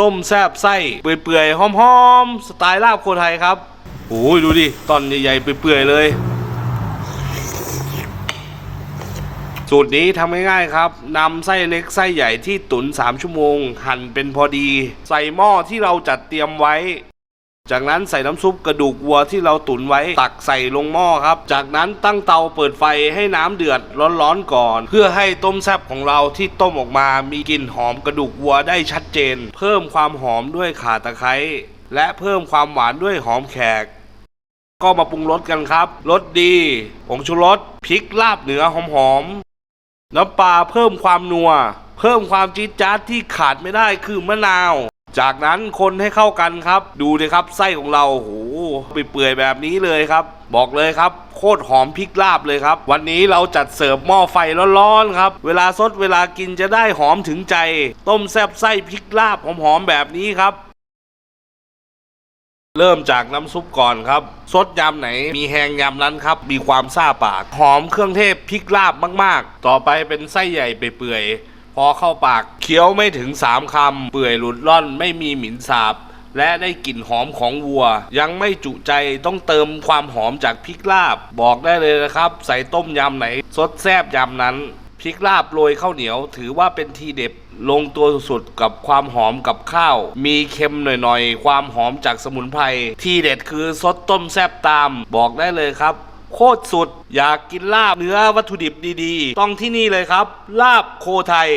ต้มแซบไส้เปื่อยๆหอมๆสไตล์ลาบโคไทยครับโอ้ยดูดิตอนใหญ่ๆเปื่อยๆเลยสูตรนี้ทำง่ายๆครับนำไส้เล็กไส้ใหญ่ที่ตุ๋น 3 ชั่วโมง หั่นเป็นพอดี ใส่หม้อที่เราจัดเตรียมไว้ จากนั้นใส่น้ำซุปกระดูกวัวที่เราตุ๋นไว้ตักใส่ลงหม้อครับ จากนั้นตั้งเตาเปิดไฟให้น้ำเดือดร้อนๆก่อน เพื่อให้ต้มแซบของเราที่ต้มออกมามีกลิ่นหอมกระดูกวัวได้ชัดเจน เพิ่มความหอมด้วยข่าตะไคร้และเพิ่มความหวานด้วยหอมแขก ก็มาปรุงรสกันครับรสดีผงชูรสพริกลาบเหนือหอมๆน้ำปลาเพิ่มความนัว เพิ่มความจี๊ดจ๊าดที่ขาดไม่ได้คือมะนาว จากนั้นคนให้เข้ากันครับ ดูเลยครับไส้ของเราโอ้โหเปื่อยๆแบบนี้เลยครับ บอกเลยครับ โคตรหอมพริกลาบเลยครับ วันนี้เราจัดเสิร์ฟหม้อไฟร้อนๆครับ เวลาซดเวลากินจะได้หอมถึงใจ ต้มแซ่บไส้พริกลาบหอมๆแบบนี้ครับ เริ่มจากน้ำซุปก่อนครับซดยำไหน มีแหงยำนั้นครับ มีความซ่าปากหอมเครื่องเทศพริกลาบมาก ๆ ต่อไปเป็นไส้ใหญ่เปื่อยๆ อเข้าปากเคี้ยวไม่ถึง3คำ เปื่อยหลุดล่อนไม่มีหมิ่นสาบ และได้กลิ่นหอมของวัว ยังไม่จุใจต้องเติมความหอมจากพริกลาบ บอกได้เลยนะครับ ใส่ต้มยำไหนซดแซบยำนั้นพริกลาบโรยข้าวเหนียว ถือว่าเป็นทีเด็ดลงตัวสุดๆกับความหอมกับข้าว มีเค็มหน่อยๆ ความหอมจากสมุนไพร ที่เด็ดคือซดต้มแซบตาม บอกได้เลยครับ โคตรสุด อยากกินลาบเนื้อวัตถุดิบดีๆ ต้องที่นี่เลยครับ ลาบโคไทย